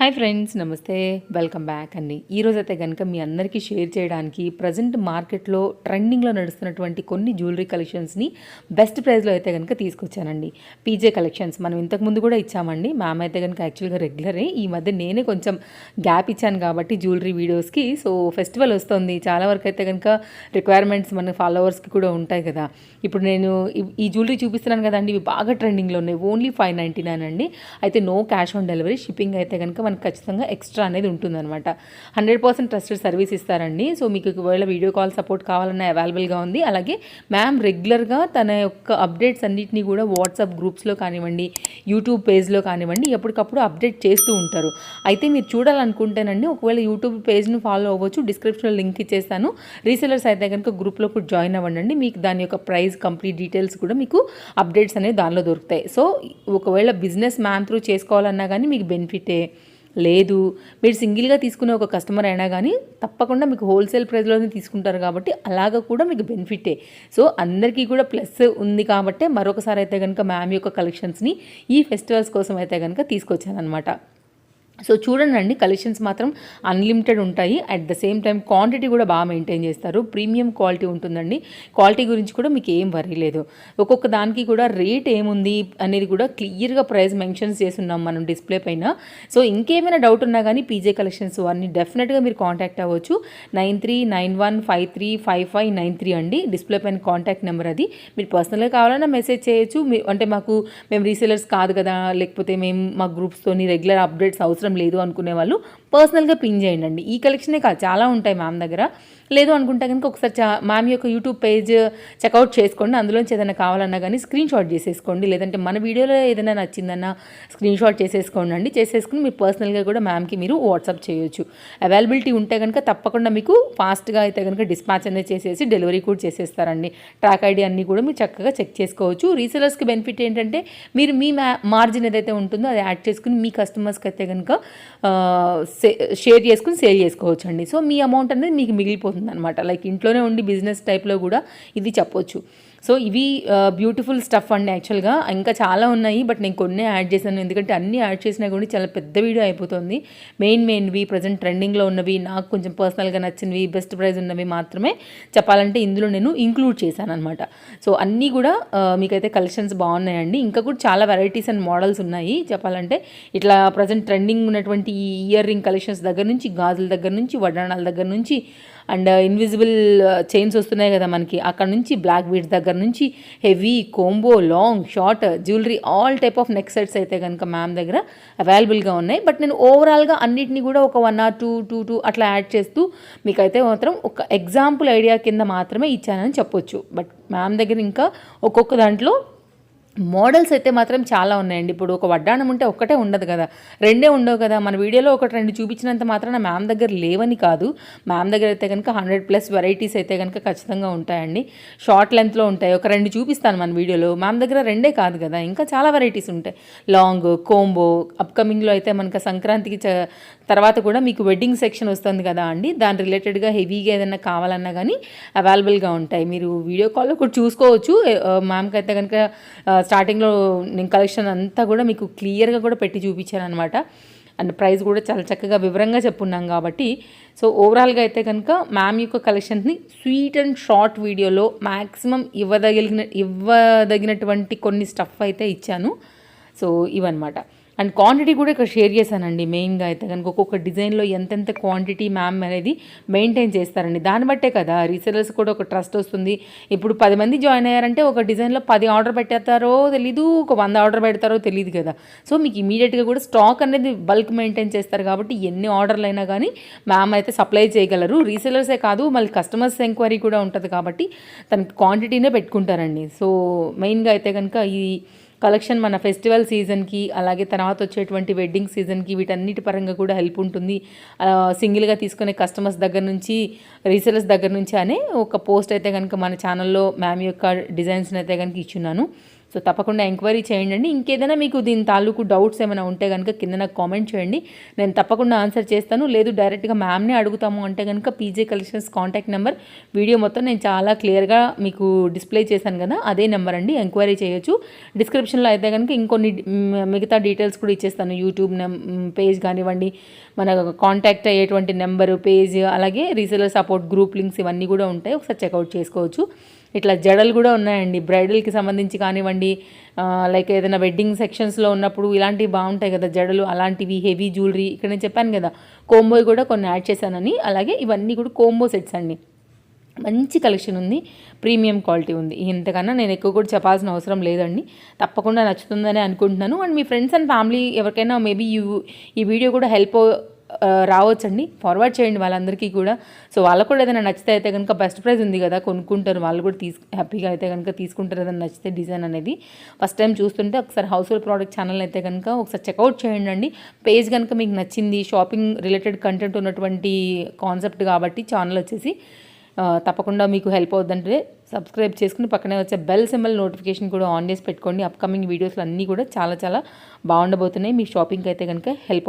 Hi friends namaste. Welcome back అండి. ఈరోజైతే అయితే కనుక మీ అందరికీ షేర్ చేయడానికి ప్రజెంట్ మార్కెట్లో ట్రెండింగ్లో నడుస్తున్నటువంటి కొన్ని జ్యువెలరీ కలెక్షన్స్ని బెస్ట్ ప్రైస్లో అయితే కనుక తీసుకొచ్చానండి. పీజే కలెక్షన్స్ మనం ఇంతకుముందు కూడా ఇచ్చామండి. మ్యామ్ అయితే కనుక యాక్చువల్గా రెగ్యులరే ఈ మధ్య నేనే కొంచెం గ్యాప్ ఇచ్చాను కాబట్టి జ్యువెలరీ వీడియోస్కి సో ఫెస్టివల్ వస్తుంది. చాలా వరకు అయితే కనుక రిక్వైర్మెంట్స్ మన ఫాలోవర్స్కి కూడా ఉంటాయి కదా. ఇప్పుడు నేను ఈ- ఈ జ్యువెలరీ చూపిస్తున్నాను కదండి. ఇవి బాగా ట్రెండింగ్లో ఉన్నాయి. ఓన్లీ ఫైవ్ నైంటీ నైన్ అండి. అయితే no cash on delivery shipping అయితే కనుక మనకు ఖచ్చితంగా ఎక్స్ట్రా అనేది ఉంటుందన్నమాట. హండ్రెడ్ పర్సెంట్ ట్రస్టెడ్ సర్వీస్ ఇస్తారండి. సో మీకు ఒకవేళ వీడియో కాల్ సపోర్ట్ కావాలన్నా అవైలబుల్గా ఉంది. అలాగే మ్యామ్ రెగ్యులర్గా తన యొక్క అప్డేట్స్ అన్నిటిని కూడా వాట్సాప్ గ్రూప్స్లో కానివ్వండి యూట్యూబ్ పేజ్లో కానివ్వండి ఎప్పటికప్పుడు అప్డేట్ చేస్తూ ఉంటారు. అయితే మీరు చూడాలనుకుంటేనండి ఒకవేళ యూట్యూబ్ పేజ్ను ఫాలో అవ్వచ్చు. డిస్క్రిప్షన్లో లింక్ ఇచ్చేస్తాను. రీసెలర్స్ అయితే కనుక గ్రూప్లో కూడా జాయిన్ అవ్వండి మీకు దాని యొక్క ప్రైస్ కంప్లీట్ డీటెయిల్స్ కూడా మీకు అప్డేట్స్ అనేవి దానిలో దొరుకుతాయి. సో ఒకవేళ బిజినెస్ మ్యాన్ త్రూ చేసుకోవాలన్నా కానీ మీకు బెనిఫిటే. లేదు. మీరు సింగిల్గా తీసుకునే ఒక కస్టమర్ అయినా కానీ తప్పకుండా మీకు హోల్సేల్ ప్రైస్లోనే తీసుకుంటారు కాబట్టి అలాగ కూడా మీకు బెనిఫిటే. సో అందరికీ కూడా ప్లస్ ఉంది కాబట్టి మరొకసారి అయితే కనుక మ్యామ్ యొక్క కలెక్షన్స్ని ఈ ఫెస్టివల్స్ కోసం అయితే కనుక తీసుకొచ్చానమాట సో చూడండి కలెక్షన్స్ మాత్రం అన్లిమిటెడ్ ఉంటాయి. At the same time quantity కూడా బాగా మెయింటైన్ చేస్తారు. ప్రీమియం క్వాలిటీ ఉంటుందండి. క్వాలిటీ గురించి కూడా మీకు ఏం వరీ లేదు. ఒక్కొక్క దానికి కూడా రేట్ ఏముంది అనేది కూడా క్లియర్గా ప్రైస్ మెన్షన్స్ చేస్తున్నాం మనం డిస్ప్లే పైన. సో ఇంకేమైనా డౌట్ ఉన్నా కానీ పీజే కలెక్షన్స్ వారిని డెఫినెట్గా మీరు కాంటాక్ట్ అవ్వచ్చు. Nine three nine one five three five five nine three అండి. డిస్ప్లే పైన కాంటాక్ట్ నెంబర్ అది. మీరు పర్సనల్గా కావాలన్నా మెసేజ్ చేయొచ్చు. అంటే మాకు మేము రీసేలర్స్ కాదు కదా. లేకపోతే మేము మా గ్రూప్స్తో రెగ్యులర్ అప్డేట్స్ అవసరం లేదు అనుకునే వాళ్ళు పర్సనల్గా పిన్ చేయండి ఈ కలెక్షనే కాదు చాలా ఉంటాయి మ్యామ్ దగ్గర. లేదు అనుకుంటే కనుక ఒకసారి చా మ్యామ్ యొక్క యూట్యూబ్ పేజ్ చెక్అవుట్ చేసుకోండి. అందులోంచి ఏదైనా కావాలన్నా కానీ స్క్రీన్ షాట్ చేసేసుకోండి. లేదంటే మన వీడియోలో ఏదైనా నచ్చిందన్నా స్క్రీన్ షాట్ చేసేసుకోండి అండి. చేసేసుకుని మీరు పర్సనల్గా కూడా మ్యామ్కి మీరు వాట్సాప్ చేయొచ్చు. అవైలబిలిటీ ఉంటే కనుక తప్పకుండా మీకు ఫాస్ట్గా అయితే కనుక డిస్పాచ్ అనేది చేసేసి డెలివరీ కూడా చేసేస్తారండి. ట్రాక్ ఐడి అన్నీ కూడా మీరు చక్కగా చెక్ చేసుకోవచ్చు. రీసెలర్స్కి బెనిఫిట్ ఏంటంటే మీరు మీ మ్యా మార్జిన్ ఏదైతే ఉంటుందో అది యాడ్ చేసుకుని మీ కస్టమర్స్కి అయితే కనుక షేర్ చేసుకుని సేల్ చేసుకోవచ్చు అండి సో మీ అమౌంట్ అనేది మీకు మిగిలిపోతుంది. అనమాట లైక్ ఇంట్లోనే ఉండి బిజినెస్ టైప్లో కూడా ఇది చెప్పొచ్చు. సో ఇవి బ్యూటిఫుల్ స్టఫ్ అండి యాక్చువల్గా ఇంకా చాలా ఉన్నాయి బట్ నేను కొన్ని యాడ్ చేశాను. ఎందుకంటే అన్ని యాడ్ చేసినా కూడా చాలా పెద్ద వీడియో అయిపోతుంది. మెయిన్ మెయిన్వి ప్రజెంట్ ట్రెండింగ్లో ఉన్నవి నాకు కొంచెం పర్సనల్గా నచ్చినవి బెస్ట్ ప్రైజ్ ఉన్నవి మాత్రమే చెప్పాలంటే ఇందులో నేను ఇంక్లూడ్ చేశాను అనమాట సో అన్నీ కూడా మీకైతే కలెక్షన్స్ బాగున్నాయండి. ఇంకా కూడా చాలా వెరైటీస్ అండ్ మోడల్స్ ఉన్నాయి. చెప్పాలంటే ఇట్లా ప్రజెంట్ ట్రెండింగ్ ఉన్నటువంటి ఈ ఇయర్ రింగ్ కలెక్షన్స్ దగ్గర నుంచి గాజుల దగ్గర నుంచి వడ్డాణాల దగ్గర నుంచి అండ్ ఇన్విజిబుల్ చైన్స్ వస్తున్నాయి కదా మనకి అక్కడ నుంచి బ్లాక్ బీడ్స్ దగ్గర నుంచి heavy combo long short jewellery all type of neck sets అయితే కనుక మ్యామ్ దగ్గర అవైలబుల్గా ఉన్నాయి. బట్ నేను ఓవరాల్గా అన్నిటిని కూడా ఒక one or two two two అట్లా యాడ్ చేస్తూ మీకైతే మాత్రం ఒక ఎగ్జాంపుల్ ఐడియా కింద మాత్రమే ఇచ్చానని చెప్పొచ్చు. బట్ మ్యామ్ దగ్గర ఇంకా ఒక్కొక్క దాంట్లో మోడల్స్ అయితే మాత్రం చాలా ఉన్నాయండి. ఇప్పుడు ఒక వడ్డాణం ఉంటే ఒక్కటే ఉండదు కదా. రెండే ఉండవు కదా. మన వీడియోలో ఒకటి రెండు చూపించినంత మాత్రాన మ్యామ్ దగ్గర లేవని కాదు. మ్యామ్ దగ్గర అయితే కనుక హండ్రెడ్ ప్లస్ వెరైటీస్ అయితే కనుక ఖచ్చితంగా ఉంటాయండి. షార్ట్ లెంత్లో ఉంటాయి. ఒక రెండు చూపిస్తాను మన వీడియోలో. మ్యామ్ దగ్గర రెండే కాదు కదా. ఇంకా చాలా వెరైటీస్ ఉంటాయి. లాంగ్ కోంబో అప్కమింగ్లో అయితే మనకు సంక్రాంతికి తర్వాత కూడా మీకు వెడ్డింగ్ సెక్షన్ వస్తుంది కదా అండి దాని రిలేటెడ్గా హెవీగా ఏదైనా కావాలన్నా కానీ అవైలబుల్గా ఉంటాయి. మీరు వీడియో కాల్లో కూడా చూసుకోవచ్చు. మ్యామ్కి అయితే కనుక స్టార్టింగ్లో నేను కలెక్షన్ అంతా కూడా మీకు క్లియర్గా కూడా పెట్టి చూపించాను అనమాట అండ్ ప్రైస్ కూడా చాలా చక్కగా వివరంగా చెప్పున్నాం కాబట్టి. సో ఓవరాల్గా అయితే కనుక మ్యామ్ యొక్క కలెక్షన్స్ని స్వీట్ అండ్ షార్ట్ వీడియోలో మ్యాక్సిమం ఇవ్వదగిలిన ఇవ్వదగినటువంటి కొన్ని స్టఫ్ అయితే ఇచ్చాను. సో ఇవన్నమాట. అండ్ క్వాంటిటీ కూడా ఇక్కడ షేర్ చేశానండి మెయిన్గా అయితే. కనుక ఒక్కొక్క డిజైన్లో ఎంతెంత క్వాంటిటీ మ్యామ్ అనేది మెయింటైన్ చేస్తారండి. దాన్ని బట్టే కదా రీసెలర్స్ కూడా ఒక ట్రస్ట్ వస్తుంది. ఇప్పుడు పది మంది జాయిన్ అయ్యారంటే ఒక డిజైన్లో పది ఆర్డర్ పెట్టేస్తారో తెలీదు ఒక వంద ఆర్డర్ పెడతారో తెలియదు కదా. సో మీకు ఇమీడియట్గా కూడా స్టాక్ అనేది బల్క్ మెయింటైన్ చేస్తారు కాబట్టి ఎన్ని ఆర్డర్లు అయినా కానీ మ్యామ్ అయితే సప్లై చేయగలరు. రీసెలర్సే కాదు మళ్ళీ కస్టమర్స్ ఎంక్వైరీ కూడా ఉంటుంది కాబట్టి తనకి క్వాంటిటీనే పెట్టుకుంటారండి. సో మెయిన్గా అయితే కనుక ఈ కలెక్షన్ మన ఫెస్టివల్ సీజన్కి అలాగే తర్వాత వచ్చేటువంటి వెడ్డింగ్ సీజన్కి వీటన్నిటి పరంగా కూడా హెల్ప్ ఉంటుంది. సింగిల్గా తీసుకునే కస్టమర్స్ దగ్గర నుంచి రీసెలర్స్ దగ్గర నుంచి అనే ఒక పోస్ట్ అయితే కనుక మన ఛానల్లో మ్యామ్ యొక్క డిజైన్స్ని అయితే కనుక ఇచ్చున్నాను. సో తప్పకుండా ఎంక్వైరీ చేయండి అండి ఇంకేదైనా మీకు దీని తాలూకు డౌట్స్ ఏమైనా ఉంటే కనుక కింద నాకు కామెంట్ చేయండి. నేను తప్పకుండా ఆన్సర్ చేస్తాను. లేదు డైరెక్ట్గా మ్యామ్నే అడుగుతాము అంటే కనుక PJ collections contact number. Video మొత్తం నేను చాలా క్లియర్గా మీకు డిస్ప్లే చేశాను కదా అదే నెంబర్ అండి. ఎంక్వైరీ చేయొచ్చు. డిస్క్రిప్షన్లో అయితే కనుక ఇంకొన్ని మిగతా డీటెయిల్స్ కూడా ఇచ్చేస్తాను. యూట్యూబ్ పేజ్ కానివ్వండి మన కాంటాక్ట్ అయ్యేటువంటి నెంబరు పేజ్ అలాగే రీసెలర్ సపోర్ట్ గ్రూప్ లింక్స్ ఇవన్నీ కూడా ఉంటాయి. ఒకసారి చెక్అవుట్ చేసుకోవచ్చు. ఇట్లా జడలు కూడా ఉన్నాయండి. బ్రైడల్కి సంబంధించి కానివ్వండి లైక్ ఏదైనా వెడ్డింగ్ సెక్షన్స్లో ఉన్నప్పుడు ఇలాంటివి బాగుంటాయి కదా జడలు అలాంటివి హెవీ జ్యువెలరీ ఇక్కడ నేను చెప్పాను కదా కోంబో కూడా కొన్ని యాడ్ చేశానని అలాగే ఇవన్నీ కూడా కోంబో సెట్స్ అండి. మంచి కలెక్షన్ ఉంది ప్రీమియం క్వాలిటీ ఉంది. ఇంతకన్నా నేను ఎక్కువ కూడా చెప్పాల్సిన అవసరం లేదండి. తప్పకుండా నచ్చుతుందని అనుకుంటున్నాను. అండ్ మీ ఫ్రెండ్స్ అండ్ ఫ్యామిలీ ఎవరికైనా మేబీ ఈ ఈ వీడియో కూడా హెల్ప్ రావచ్చండి. ఫార్వర్డ్ చేయండి వాళ్ళందరికీ కూడా. సో వాళ్ళకు కూడా ఏదైనా నచ్చితే అయితే కనుక బెస్ట్ ప్రైజ్ ఉంది కదా కొనుక్కుంటారు. వాళ్ళు కూడా తీసు హ్యాపీగా అయితే కనుక తీసుకుంటారు ఏదైనా నచ్చితే డిజైన్ అనేది. ఫస్ట్ టైం చూస్తుంటే ఒకసారి హౌస్ హోల్డ్ ప్రోడక్ట్ ఛానల్ అయితే కనుక ఒకసారి చెక్అవుట్ చేయండి అండి. పేజ్ కనుక మీకు నచ్చింది షాపింగ్ రిలేటెడ్ కంటెంట్ ఉన్నటువంటి కాన్సెప్ట్ కాబట్టి ఛానల్ వచ్చేసి తప్పకుండా మీకు హెల్ప్ అవుతుందంటే సబ్స్క్రైబ్ చేసుకుని పక్కనే వచ్చే బెల్ సింబల్ నోటిఫికేషన్ కూడా ఆన్ చేసి పెట్టుకోండి. అప్కమింగ్ వీడియోస్లు అన్నీ కూడా చాలా చాలా బాగుండబోతున్నాయి. మీ షాపింగ్కి అయితే కనుక హెల్ప్ అవుతుంది